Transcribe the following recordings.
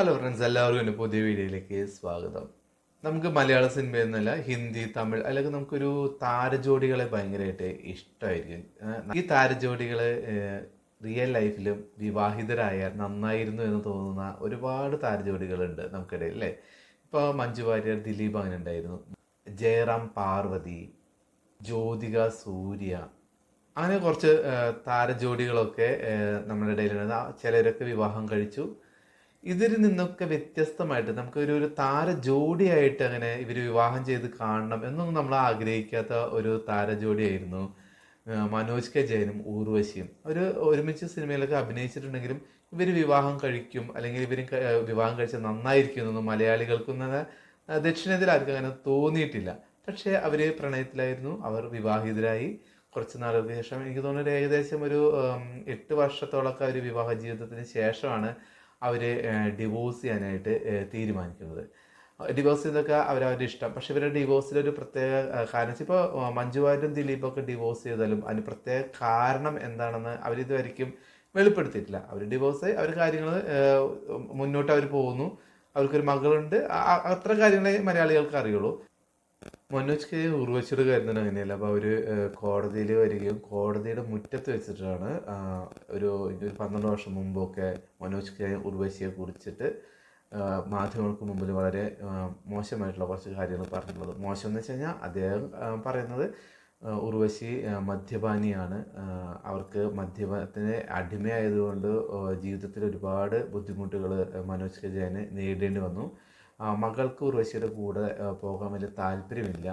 Hello friends എല്ലാവർക്കും എന്റെ പുതിയ വീഡിയോയിലേക്ക് സ്വാഗതം. നമുക്ക് മലയാള സിനിമ എന്നല്ല ഹിന്ദി തമിഴ് അല്ലെങ്കിൽ നമുക്കൊരു താരജോഡികളെ ഭയങ്കരമായിട്ട് ഇഷ്ടമായിരിക്കും. ഈ താരജോഡികൾ റിയൽ ലൈഫിലും വിവാഹിതരായ നന്നായിരുന്നു എന്ന് തോന്നുന്ന ഒരുപാട് താരജോഡികളുണ്ട് നമുക്കിടയിൽ അല്ലേ? ഇപ്പോൾ മഞ്ജു വാര്യർ ദിലീപ് അങ്ങനെ ഉണ്ടായിരുന്നു. ജയറാം പാർവതി ജ്യോതിക സൂര്യ അങ്ങനെ കുറച്ച് താരജോഡികളൊക്കെ നമ്മുടെ ഇടയിലുണ്ട് ചിലരൊക്കെ വിവാഹം കഴിച്ചു. ഇതിൽ നിന്നൊക്കെ വ്യത്യസ്തമായിട്ട് നമുക്ക് ഒരു ഒരു താര ജോഡിയായിട്ട് അങ്ങനെ ഇവർ വിവാഹം ചെയ്ത് കാണണം എന്നൊന്നും നമ്മൾ ആഗ്രഹിക്കാത്ത ഒരു താര ജോഡിയായിരുന്നു മനോജ് കെ ജയനും ഊർവശിയും. അവർ ഒരുമിച്ച് സിനിമയിലൊക്കെ അഭിനയിച്ചിട്ടുണ്ടെങ്കിലും ഇവർ വിവാഹം കഴിക്കും അല്ലെങ്കിൽ ഇവർ വിവാഹം കഴിച്ചാൽ നന്നായിരിക്കും എന്നൊന്നും മലയാളികൾക്കൊന്നും ദക്ഷിണേന്ത്യയിൽ ആർക്കും അങ്ങനെ തോന്നിയിട്ടില്ല. പക്ഷേ അവർ പ്രണയത്തിലായിരുന്നു അവർ വിവാഹിതരായി. കുറച്ച് നാളുകൾക്ക് ശേഷം എനിക്ക് തോന്നുന്നു ഒരു ഏകദേശം ഒരു എട്ട് വർഷത്തോളമൊക്കെ അവർ വിവാഹ ജീവിതത്തിന് ശേഷമാണ് അവർ ഡിവോഴ്സ് ചെയ്യാനായിട്ട് തീരുമാനിക്കുന്നത്. ഡിവോഴ്സ് ചെയ്തൊക്കെ അവരവരുടെ ഇഷ്ടം. പക്ഷെ ഇവരുടെ ഡിവോഴ്സിലൊരു പ്രത്യേക കാരണം ഇപ്പോൾ മഞ്ജു വാര്യരും ദിലീപൊക്കെ ഡിവോഴ്സ് ചെയ്താലും അതിന് പ്രത്യേക കാരണം എന്താണെന്ന് അവരിതുവരെയ്ക്കും വെളിപ്പെടുത്തിയിട്ടില്ല. അവർ ഡിവോഴ്സ് അവർ കാര്യങ്ങൾ മുന്നോട്ട് അവർ പോകുന്നു. അവർക്കൊരു മകളുണ്ട്. അത്ര കാര്യങ്ങളെ മലയാളികൾക്ക് അറിയുള്ളൂ. മനോജ് കെ ഉർവശിയുടെ തന്നെ അങ്ങനെയല്ല? അപ്പോൾ അവർ കോടതിയിൽ വരികയും കോടതിയുടെ മുറ്റത്ത് വെച്ചിട്ടാണ് ഒരു ഒരു പന്ത്രണ്ട് വർഷം മുമ്പൊക്കെ മനോജ് കെ ഉർവശിയെ കുറിച്ചിട്ട് മാധ്യമങ്ങൾക്ക് മുമ്പിൽ വളരെ മോശമായിട്ടുള്ള കുറച്ച് കാര്യങ്ങൾ പറഞ്ഞിട്ടുള്ളത്. മോശം എന്ന് വെച്ച് കഴിഞ്ഞാൽ അദ്ദേഹം പറയുന്നത് ഉർവശി മദ്യപാനിയാണ്. അവർക്ക് മദ്യപാനത്തിന് അടിമയായതുകൊണ്ട് ജീവിതത്തിൽ ഒരുപാട് ബുദ്ധിമുട്ടുകൾ മനോജ് കെ ജയന് നേരിടേണ്ടി വന്നു. മകൾക്ക് ഉർവശിയുടെ കൂടെ പോകാൻ വലിയ താല്പര്യമില്ല.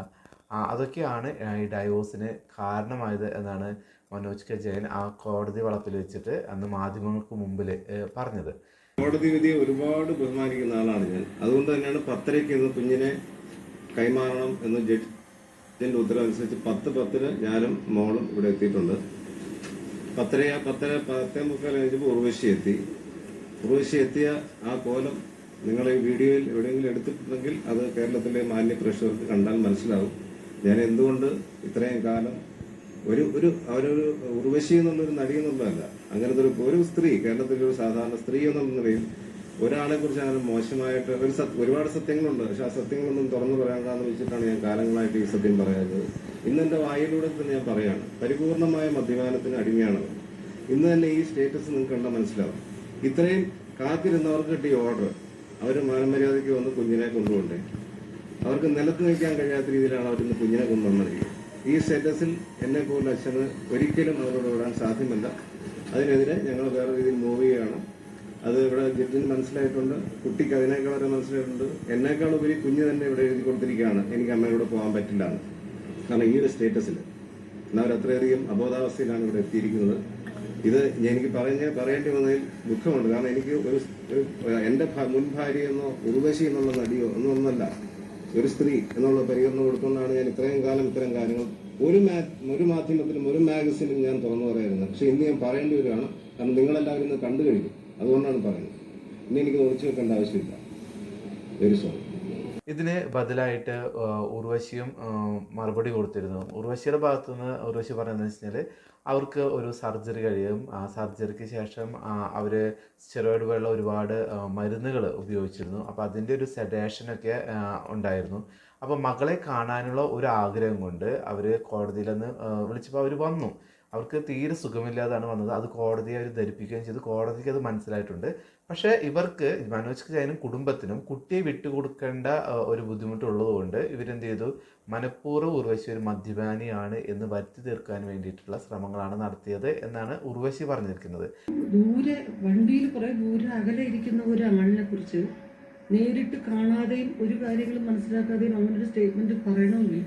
അതൊക്കെയാണ് ഈ ഡൈവോഴ്സിന് കാരണമായത് എന്നാണ് മനോജ് കെ ജയൻ ആ കോടതി വളപ്പിൽ വെച്ചിട്ട് അന്ന് മാധ്യമങ്ങൾക്ക് മുമ്പിൽ പറഞ്ഞത്. കോടതി വിധിയെ ഒരുപാട് ബഹുമാനിക്കുന്ന ആളാണ് ഞാൻ. അതുകൊണ്ട് തന്നെയാണ് പത്തരയ്ക്ക് ഇന്ന് കുഞ്ഞിനെ കൈമാറണം എന്ന് ജഡ്ജിന്റെ ഉത്തരവനുസരിച്ച് പത്ത് പത്തിന് ഞാനും മോളും ഇവിടെ എത്തിയിട്ടുണ്ട്. പത്തര പത്തര പത്തേ മുക്കാൽ കഴിഞ്ഞപ്പോൾ ഉർവശി എത്തി. ഉർവശി എത്തിയ ആ കോലം നിങ്ങൾ ഈ വീഡിയോയിൽ എവിടെയെങ്കിലും എടുത്തിട്ടുണ്ടെങ്കിൽ അത് കേരളത്തിലെ മാന്യ പ്രേക്ഷകർക്ക് കണ്ടാൽ മനസ്സിലാവും. ഞാൻ എന്തുകൊണ്ട് ഇത്രയും കാലം ഒരു ഒരു അവരൊരു ഉർവശി എന്നുള്ളൊരു നടി എന്നുള്ളതല്ല. അങ്ങനത്തെ ഒരു ഒരു സ്ത്രീ കേരളത്തിലെ ഒരു സാധാരണ സ്ത്രീ എന്നുള്ള നിലയിൽ ഒരാളെ കുറിച്ച് അങ്ങനെ മോശമായിട്ട് ഒരു ഒരുപാട് സത്യങ്ങളുണ്ട്. പക്ഷെ ആ സത്യങ്ങളൊന്നും തുറന്നു പറയാനാന്ന് വെച്ചിട്ടാണ് ഞാൻ കാലങ്ങളായിട്ട് ഈ സത്യം പറയുന്നത് ഇന്ന് എന്റെ വായിലൂടെ തന്നെ ഞാൻ പറയാണ് പരിപൂർണമായ മദ്യപാനത്തിന് അടിമയാണ്. ഇന്ന് തന്നെ ഈ സ്റ്റേറ്റസ് നിങ്ങൾക്ക് കണ്ടാൽ മനസ്സിലാവും. ഇത്രയും കാത്തിരുന്നവർക്ക് കിട്ടിയ ഓർഡർ അവർ മാനമര്യാദയ്ക്ക് വന്ന് കുഞ്ഞിനെ കൊണ്ടുപോണ്ടേ അവർക്ക് നിലത്ത് നിൽക്കാൻ കഴിയാത്ത രീതിയിലാണ് അവർ ഇന്ന് കുഞ്ഞിനെ കൊണ്ടുവന്നത്. ഈ സ്റ്റേറ്റസിൽ എന്നെ പോലെ അച്ഛന് ഒരിക്കലും അവരോട് വിടാൻ സാധ്യമല്ല. അതിനെതിരെ ഞങ്ങൾ വേറെ രീതിയിൽ മൂവ് ചെയ്യുകയാണ്. അത് ഇവിടെ ജഡ്ജിന് മനസ്സിലായിട്ടുണ്ട്. കുട്ടിക്ക് അതിനേക്കാൾ വരെ മനസ്സിലായിട്ടുണ്ട്. എന്നേക്കാൾ ഉപരി കുഞ്ഞ് തന്നെ ഇവിടെ എഴുതി കൊടുത്തിരിക്കുകയാണ്. എനിക്ക് അമ്മയോട് പോകാൻ പറ്റില്ല കാരണം ഈ ഒരു സ്റ്റേറ്റസിൽ എന്നാൽ അത്രയധികം അബോധാവസ്ഥയിലാണ് ഇവിടെ എത്തിയിരിക്കുന്നത്. ഇത് എനിക്ക് പറഞ്ഞ് പറയേണ്ടി വന്നതിൽ ദുഃഖമുണ്ട്. കാരണം എനിക്ക് ഒരു എന്റെ മുൻ ഭാര്യയെന്നോ ഉർവശി എന്നുള്ള നടിയോ എന്നോ ഒന്നല്ല. ഒരു സ്ത്രീ എന്നുള്ള പരിഗണന കൊടുത്തുകൊണ്ടാണ് ഞാൻ ഇത്രയും കാലം ഇത്തരം കാര്യങ്ങൾ ഒരു മാ ഒരു മാധ്യമത്തിലും ഒരു മാഗസിനും ഞാൻ തുറന്നു പറയാറുണ്ട്. പക്ഷെ ഇന്ന് ഞാൻ പറയേണ്ടി വരികയാണ്. കാരണം നിങ്ങളെല്ലാവരും ഇന്ന് കണ്ടു കഴിഞ്ഞു. അതുകൊണ്ടാണ് പറയുന്നത്. ഇനി എനിക്ക് ഒളിച്ചു വെക്കേണ്ട ആവശ്യമില്ല. വെരി സോറി ഇതിന് ബദലായിട്ട് ഉർവശിയും മറുപടി കൊടുത്തിരുന്നു. ഉർവശിയുടെ ഭാഗത്തുനിന്ന് ഉർവശി പറയുന്നത് വെച്ച് കഴിഞ്ഞാൽ അവർക്ക് ഒരു സർജറി കഴിയും. ആ സർജറിക്ക് ശേഷം അവർ സ്റ്റിറോയിഡ് പോലുള്ള ഒരുപാട് മരുന്നുകൾ ഉപയോഗിച്ചിരുന്നു. അപ്പോൾ അതിന്റെ ഒരു സെഡേഷനൊക്കെ ഉണ്ടായിരുന്നു. അപ്പോൾ മകളെ കാണാനുള്ള ഒരു ആഗ്രഹം കൊണ്ട് അവർ കോടതിയിൽ നിന്ന് വിളിച്ചപ്പോൾ അവർ വന്നു. അവർക്ക് തീരെ സുഖമില്ലാതാണ് വന്നത്. അത് കോടതിയെ അവർ ധരിപ്പിക്കുകയും ചെയ്തു. കോടതിക്ക് അത് മനസ്സിലായിട്ടുണ്ട്. പക്ഷേ ഇവർക്ക് മനോജ് ജയനും കുടുംബത്തിനും കുട്ടിയെ വിട്ടുകൊടുക്കേണ്ട ഒരു ബുദ്ധിമുട്ടുള്ളതുകൊണ്ട് ഇവരെന്ത് ചെയ്തു? മനഃപൂർവം ഉർവശി ഒരു മദ്യപാനിയാണ് എന്ന് വരുത്തി തീർക്കാൻ വേണ്ടിയിട്ടുള്ള ശ്രമങ്ങളാണ് നടത്തിയത് എന്നാണ് ഉർവശി പറഞ്ഞിരിക്കുന്നത്. ദൂരെ വണ്ടിയിൽ കുറേ ദൂരെ അകലെ ഇരിക്കുന്ന ഒരു ആളിനെ കുറിച്ച് നേരിട്ട് കാണാതെയും ഒരു കാര്യങ്ങളും മനസ്സിലാക്കാതെയും അവനൊരു സ്റ്റേറ്റ്മെന്റ് പറയണമെങ്കിൽ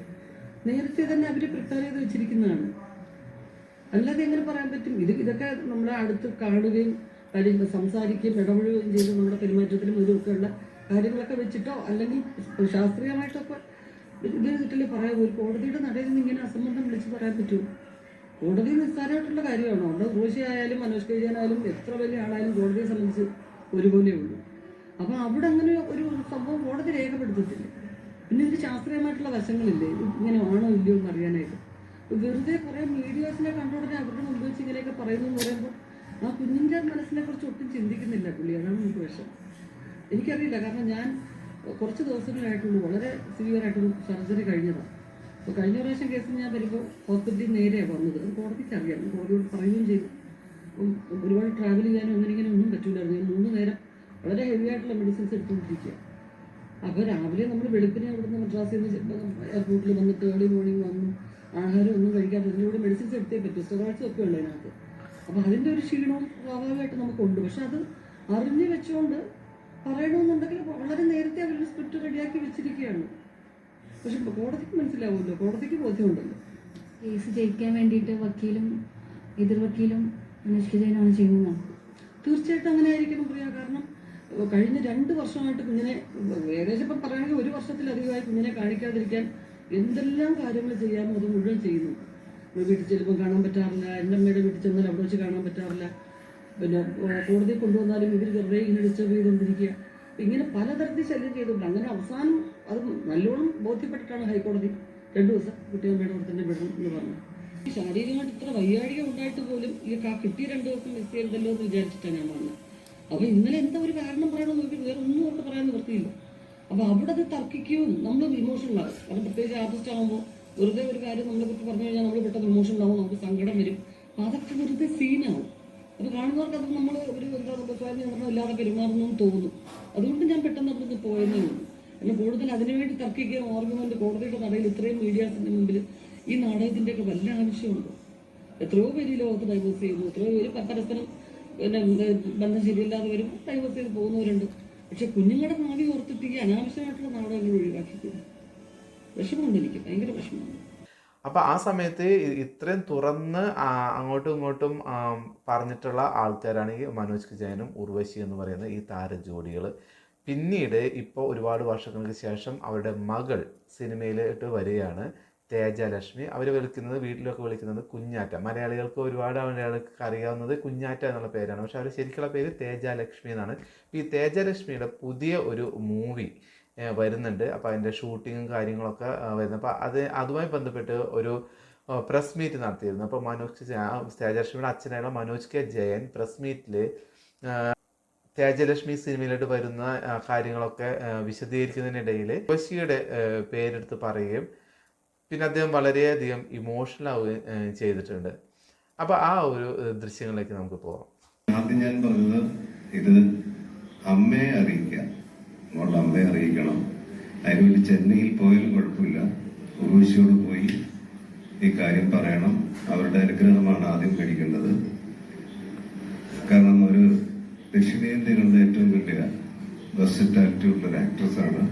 നേരത്തെ തന്നെ അവർ പ്രിപ്പയർ ചെയ്ത് വെച്ചിരിക്കുന്നതാണ്. അല്ലാതെ എങ്ങനെ പറയാൻ പറ്റും? ഇത് ഇതൊക്കെ നമ്മളെ അടുത്ത് കാണുകയും കാര്യങ്ങൾ സംസാരിക്കുകയും ഇടപഴകുകയും ചെയ്ത് നമ്മുടെ പെരുമാറ്റത്തിലും ഇതൊക്കെയുള്ള കാര്യങ്ങളൊക്കെ വെച്ചിട്ടോ അല്ലെങ്കിൽ ശാസ്ത്രീയമായിട്ടൊക്കെ ഇത് ചെയ്തിട്ടല്ലേ പറയാൻ ഒരു കോടതിയുടെ നടയിൽ നിന്ന് ഇങ്ങനെ അസംബന്ധം വിളിച്ച് പറയാൻ പറ്റുമോ കോടതി നിസ്സാരമായിട്ടുള്ള കാര്യമാണ്? അവിടെ ഘോഷിയായാലും മനോജ് കൈജാനായാലും എത്ര വലിയ ആളായാലും കോടതിയെ സംബന്ധിച്ച് ഒരുപോലെ ഉള്ളൂ. അപ്പോൾ അവിടെ അങ്ങനെ ഒരു സംഭവം കോടതി രേഖപ്പെടുത്തത്തില്ല പിന്നെ ഇതിന് ശാസ്ത്രീയമായിട്ടുള്ള വശങ്ങളില്ലേ? ഇങ്ങനെ ആണോ ഇല്ലയോ എന്ന് അറിയാനായിട്ട് വെറുതെ കുറേ മീഡിയാസിനെ കണ്ടുടനെ അവരുടെ മുമ്പ് വെച്ച് ഇങ്ങനെയൊക്കെ പറയുന്നു എന്ന് പറയുമ്പോൾ ആ കുഞ്ഞിന്റെ മനസ്സിനെ കുറിച്ച് ഒട്ടും ചിന്തിക്കുന്നില്ല പുള്ളി. അതാണ് എനിക്ക് വിഷം എനിക്കറിയില്ല. കാരണം ഞാൻ കുറച്ച് ദിവസങ്ങളായിട്ടുള്ളൂ വളരെ സിവിയർ ആയിട്ടുള്ള സർജറി കഴിഞ്ഞതാണ് അപ്പോൾ കഴിഞ്ഞ പ്രാവശ്യം കേസിൽ ഞാൻ വരുമ്പോൾ ഹോസ്പിറ്റലിൽ നേരെയാണ് വന്നത്. അത് കോടതിക്ക് അറിയാം. കോടതിയോട് പറയുകയും ചെയ്തു. ഒരുപാട് ട്രാവൽ ചെയ്യാനും അങ്ങനെ ഇങ്ങനെ ഒന്നും പറ്റൂലായിരുന്നു. ഞാൻ മൂന്ന് നേരം വളരെ ഹെവി ആയിട്ടുള്ള മെഡിസിൻസ് എടുത്തുകൊണ്ടിരിക്കുക അപ്പോൾ രാവിലെ നമ്മൾ വെളുപ്പിനെ അവിടുന്ന് മദ്രാസിൽ നിന്ന് എയർപോർട്ടിൽ വന്നിട്ട് ഏർലി മോർണിംഗ് വന്നു. ആഹാരം ഒന്നും കഴിക്കാതെ ഇതിലൂടെ മെഡിസിൻസ് എടുത്തേ പറ്റും. സ്റ്റെറോയിഡ്സ് ഒക്കെ ഉള്ളൂ അതിനകത്ത് അപ്പോൾ അതിന്റെ ഒരു ക്ഷീണവും സ്വാഭാവികമായിട്ട് നമുക്കുണ്ട് പക്ഷെ അത് അറിഞ്ഞു വെച്ചുകൊണ്ട് പറയണമെന്നുണ്ടെങ്കിൽ വളരെ നേരത്തെ അവർ സ്ക്രിപ്റ്റ് റെഡിയാക്കി വെച്ചിരിക്കുകയാണ്. പക്ഷെ കോടതിക്ക് മനസ്സിലാവുമല്ലോ. കോടതിക്ക് ബോധ്യമുണ്ടല്ലോ. കേസ് ജയിക്കാൻ വേണ്ടിയിട്ട് വക്കീലും എതിർ വക്കീലും അന്വേഷിക്കുന്നതിനാണ് ചെയ്യുന്നത്. ചെയ്യുന്നതാണ് തീർച്ചയായിട്ടും അങ്ങനെ ആയിരിക്കണം പ്രിയ. കാരണം കഴിഞ്ഞ രണ്ട് വർഷമായിട്ട് കുഞ്ഞിനെ ഏകദേശം ഇപ്പം പറയുകയാണെങ്കിൽ ഒരു വർഷത്തിലധികമായി കുഞ്ഞിനെ കാണിക്കാതിരിക്കാൻ എന്തെല്ലാം കാര്യങ്ങൾ ചെയ്യാമോ അത് മുഴുവൻ ചെയ്യുന്നു. വീട്ടിൽ ചെല്ലുമ്പോൾ കാണാൻ പറ്റാറില്ല എന്റെ അമ്മയുടെ വീട്ടിൽ ചെന്നാൽ അവിടെ വെച്ച് കാണാൻ പറ്റാറില്ല. പിന്നെ കോടതി കൊണ്ടുവന്നാലും ഇവർ വെറുതെ ഇങ്ങനെ ഡിസ്റ്റർബ് ചെയ്തുകൊണ്ടിരിക്കുക ഇങ്ങനെ പലതരത്തിൽ ശല്യം ചെയ്തിട്ടുണ്ട് അങ്ങനെ അവസാനം അത് നല്ലോണം ബോധ്യപ്പെട്ടിട്ടാണ് ഹൈക്കോടതി രണ്ടു ദിവസം കുട്ടിയമ്മയുടെ കൂടെ തന്നെ വിടണം എന്ന് പറഞ്ഞു ശാരീരികമായിട്ട് ഇത്ര വയ്യാഴിക ഉണ്ടായിട്ട് പോലും ഈ കാ കിട്ടിയ രണ്ടു ദിവസം മിസ് ചെയ്തല്ലോ എന്ന് വിചാരിച്ചിട്ടാണ് ഞാൻ വന്നത് അപ്പൊ ഇന്നലെ എന്താ ഒരു കാരണം പറയണമെന്ന് നോക്കി വേറെ ഒന്നും അവർക്ക് പറയാൻ നിവൃത്തിയില്ല. അപ്പൊ അവിടെ അത് തർക്കിക്കുകയും നമ്മൾ ഇമോഷണലാകും കാരണം പ്രത്യേകിച്ച് ആർട്ടിസ്റ്റ് ആകുമ്പോൾ വെറുതെ ഒരു കാര്യം നമ്മളെ കുറിച്ച് പറഞ്ഞു കഴിഞ്ഞാൽ നമ്മൾ പെട്ടെന്ന് ഇമോഷണലാവും നമുക്ക് സങ്കടം വരും. അപ്പൊ അതൊക്കെ വെറുതെ സീനാവും അത് കാണുന്നവർക്ക് അത് നമ്മൾ ഒരു എന്താ സ്വയം നിയന്ത്രണം ഇല്ലാതെ പെരുമാറുന്നു തോന്നും. അതുകൊണ്ട് ഞാൻ പെട്ടെന്ന് അവിടെ നിന്ന് പോയെന്നേ ഉള്ളൂ. കൂടുതൽ അതിനുവേണ്ടി തർക്കിക്കുകയും ആർഗ്യുമെന്റ് കോടതിയുടെ നടയിൽ ഇത്രയും മീഡിയാസിന്റെ മുമ്പിൽ ഈ നാടകത്തിന്റെയൊക്കെ വല്ല ആവശ്യമുണ്ടോ? എത്രയോ പേര് ഈ ലോകത്ത് ഡൈവേഴ്സ് ചെയ്യുന്നു. എത്രയോ പേര് പരസ്പരം പിന്നെ ബന്ധം ശരിയല്ലാതെ വരും ഡൈവേഴ്സ് ചെയ്ത് പോകുന്നവരുണ്ട്. പക്ഷെ കുഞ്ഞുങ്ങളുടെ ഭാവി ഓർത്തിട്ട് ഈ അനാവശ്യമായിട്ടുള്ള നാടകങ്ങൾ ഒഴിവാക്കിക്കുന്നു വിഷമമുണ്ട് എനിക്ക് ഭയങ്കര വിഷമമുണ്ട്. അപ്പോൾ ആ സമയത്ത് ഇത്രയും തുറന്ന് അങ്ങോട്ടും ഇങ്ങോട്ടും പറഞ്ഞിട്ടുള്ള ആൾക്കാരാണ് ഈ മനോജ് കിജയനും ഉർവശി എന്ന് പറയുന്ന ഈ താരജോഡികൾ പിന്നീട് ഇപ്പോൾ ഒരുപാട് വർഷങ്ങൾക്ക് ശേഷം അവരുടെ മകൾ സിനിമയിലോട്ട് വരികയാണ്. തേജലക്ഷ്മി. അവർ വിളിക്കുന്നത് വീട്ടിലൊക്കെ വിളിക്കുന്നത് കുഞ്ഞാറ്റ. മലയാളികൾക്ക് ഒരുപാട് മലയാളികൾക്ക് അറിയാവുന്നത് കുഞ്ഞാറ്റ എന്നുള്ള പേരാണ്. പക്ഷെ അവർ ശരിക്കുള്ള പേര് തേജലക്ഷ്മി എന്നാണ്. ഈ തേജലക്ഷ്മിയുടെ പുതിയ ഒരു മൂവി വരുന്നുണ്ട്. അപ്പോൾ അതിന്റെ ഷൂട്ടിങ്ങും കാര്യങ്ങളൊക്കെ വരുന്നത് അപ്പോൾ അത് അതുമായി ബന്ധപ്പെട്ട് ഒരു പ്രസ് മീറ്റ് നടത്തിയിരുന്നു. അപ്പോൾ മനോജ് തേജലക്ഷ്മിയുടെ അച്ഛനായുള്ള മനോജ് കെ. ജയൻ പ്രസ് മീറ്റിൽ തേജലക്ഷ്മി സിനിമയിലോട്ട് വരുന്ന കാര്യങ്ങളൊക്കെ വിശദീകരിക്കുന്നതിനിടയിൽ കോശിയുടെ പേരെടുത്ത് പറയുകയും പിന്നെ അദ്ദേഹം വളരെയധികം ഇമോഷണൽ ആവുകയും ചെയ്തിട്ടുണ്ട്. അപ്പോൾ ആ ഒരു ദൃശ്യങ്ങളിലേക്ക് നമുക്ക് പോകാം. ആദ്യം ഞാൻ പറഞ്ഞത് ഇത് അമ്മയെ അറിയിക്കാം അമ്മയെ അറിയിക്കണം. അതിനുവേണ്ടി ചെന്നൈയിൽ പോയാലും കുഴപ്പമില്ല. ഉർവശിയോട് പോയി ഈ കാര്യം പറയണം. അവരുടെ അനുഗ്രഹമാണ് ആദ്യം കഴിക്കേണ്ടത് കാരണം ഒരു ദക്ഷിണേന്ത്യകളുടെ ഏറ്റവും വലിയ ബസ്റ്റാലിറ്റി ഉള്ള ഒരു ആക്ട്രസ് ആണ്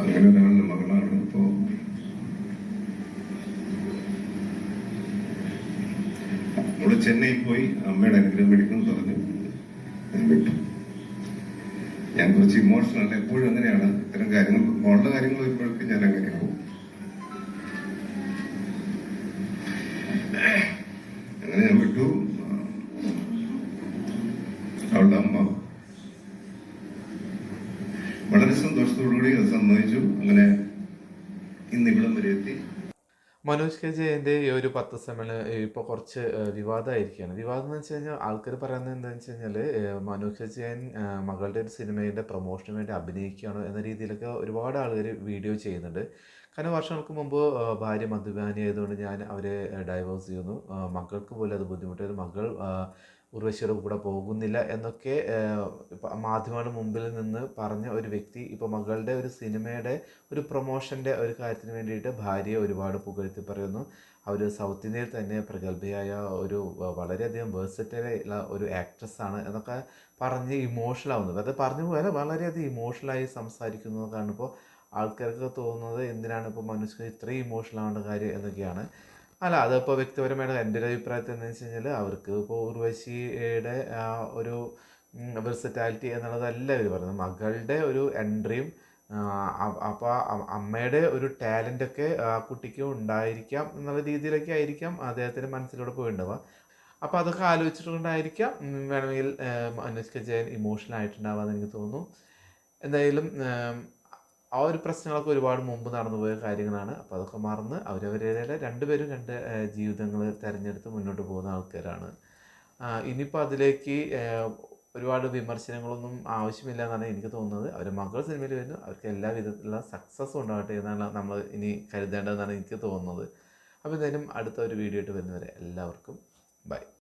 അങ്ങനെ ഒരാളുടെ മകളാണ് ഇപ്പോ അവൾ ചെന്നൈയിൽ പോയി അമ്മയുടെ അനുഗ്രഹം മേടിക്കണം പറഞ്ഞു ഞാൻ കുറച്ച് ഇമോഷണൽ എപ്പോഴും അങ്ങനെയാണ്. ഇത്തരം കാര്യങ്ങൾ മോളുടെ കാര്യങ്ങൾ വരുമ്പോഴേക്കും ഞാൻ അങ്ങനെയാവും അങ്ങനെ ഞാൻ വിട്ടു. അവളുടെ അമ്മ വളരെ സന്തോഷത്തോടുകൂടി അത് സമ്മതിച്ചു. അങ്ങനെ ഇന്ന് ഇവിടം വരെ എത്തി. മനോജ് കെ ജയന്റെ ഈ ഒരു പത്ത് സമ്മേളനം ഇപ്പോൾ കുറച്ച് വിവാദമായിരിക്കുകയാണ്. വിവാദം എന്ന് വെച്ച് കഴിഞ്ഞാൽ ആൾക്കാർ പറയുന്നത് എന്താണെന്ന് വെച്ച് കഴിഞ്ഞാൽ മനോജ് കെ ജയൻ മകളുടെ ഒരു സിനിമയുടെ പ്രൊമോഷന് വേണ്ടി അഭിനയിക്കുകയാണ് എന്ന രീതിയിലൊക്കെ ഒരുപാട് ആൾക്കാർ വീഡിയോ ചെയ്യുന്നുണ്ട്. കാരണം വർഷങ്ങൾക്ക് മുമ്പ് ഭാര്യ മദ്യപാനി ആയതുകൊണ്ട് ഞാൻ അവരെ ഡൈവേഴ്സ് ചെയ്യുന്നു. മകൾക്ക് പോലും അത് ബുദ്ധിമുട്ടായിരുന്നു മകൾ ഉർവശിയുടെ കൂടെ പോകുന്നില്ല എന്നൊക്കെ മാധ്യമങ്ങളുടെ മുമ്പിൽ നിന്ന് പറഞ്ഞ ഒരു വ്യക്തി ഇപ്പോൾ മകളുടെ ഒരു സിനിമയുടെ ഒരു പ്രൊമോഷന്റെ ഒരു കാര്യത്തിന് വേണ്ടിയിട്ട് ഭാര്യയെ ഒരുപാട് പുകഴ്ത്തി പറയുന്നു. അവർ സൗത്ത് ഇന്ത്യയിൽ തന്നെ പ്രഗത്ഭയായ ഒരു വളരെയധികം വേഴ്സറ്റൈലുള്ള ഒരു ആക്ട്രസ് ആണ് എന്നൊക്കെ പറഞ്ഞ് ഇമോഷണൽ ആവുന്നത് അത് പറഞ്ഞു പോലെ വളരെയധികം ഇമോഷണലായി സംസാരിക്കുന്നത് കാണുമ്പോൾ ആൾക്കാർക്ക് തോന്നുന്നത് എന്തിനാണ് ഇപ്പോൾ മനുഷ്യർ ഇത്രയും ഇമോഷണൽ ആവേണ്ട കാര്യം എന്നൊക്കെയാണ്. അല്ല അതിപ്പോൾ വ്യക്തിപരമായിട്ട് എന്റെ ഒരു അഭിപ്രായത്തിൽ എന്താണെന്ന് വെച്ച് കഴിഞ്ഞാൽ അവർക്ക് ഇപ്പോൾ ഉർവശിയുടെ ഒരു വെർസറ്റാലിറ്റി എന്നുള്ളതല്ല ഇവർ പറയുന്നത്. മകളുടെ ഒരു എൻട്രിയും അപ്പോൾ അമ്മയുടെ ഒരു ടാലന്റൊക്കെ ആ കുട്ടിക്ക് ഉണ്ടായിരിക്കാം എന്നുള്ള രീതിയിലൊക്കെ ആയിരിക്കാം അദ്ദേഹത്തിന്റെ മനസ്സിലൂടെ പോയിട്ടുണ്ടാവുക അപ്പോൾ അതൊക്കെ ആലോചിച്ചിട്ടുകൊണ്ടായിരിക്കാം ഉം, വേണമെങ്കിൽ അനുഷ്ക ജയൻ ഇമോഷണൽ ആയിട്ടുണ്ടാവാന്ന് എനിക്ക് തോന്നുന്നു. എന്തായാലും ആ ഒരു പ്രശ്നങ്ങളൊക്കെ ഒരുപാട് മുമ്പ് നടന്നുപോയ കാര്യങ്ങളാണ്. അപ്പോൾ അതൊക്കെ മറന്ന് അവരവരുടെ രണ്ടുപേരും രണ്ട് ജീവിതങ്ങൾ തിരഞ്ഞെടുത്ത് മുന്നോട്ട് പോകുന്ന ആൾക്കാരാണ്. ഇനിയിപ്പോൾ അതിലേക്ക് ഒരുപാട് വിമർശനങ്ങളൊന്നും ആവശ്യമില്ല എന്നാണ് എനിക്ക് തോന്നുന്നത്. അവർ മകൾ സിനിമയിൽ വരുന്നു. അവർക്ക് എല്ലാ വിധത്തിലുള്ള സക്സസ്സും ഉണ്ടാകട്ടെ എന്നാണ് നമ്മൾ ഇനി കരുതേണ്ടതെന്നാണ് എനിക്ക് തോന്നുന്നത്. അപ്പോൾ എന്തായാലും അടുത്ത ഒരു വീഡിയോ ആയിട്ട് വരുന്നവരെ എല്ലാവർക്കും ബൈ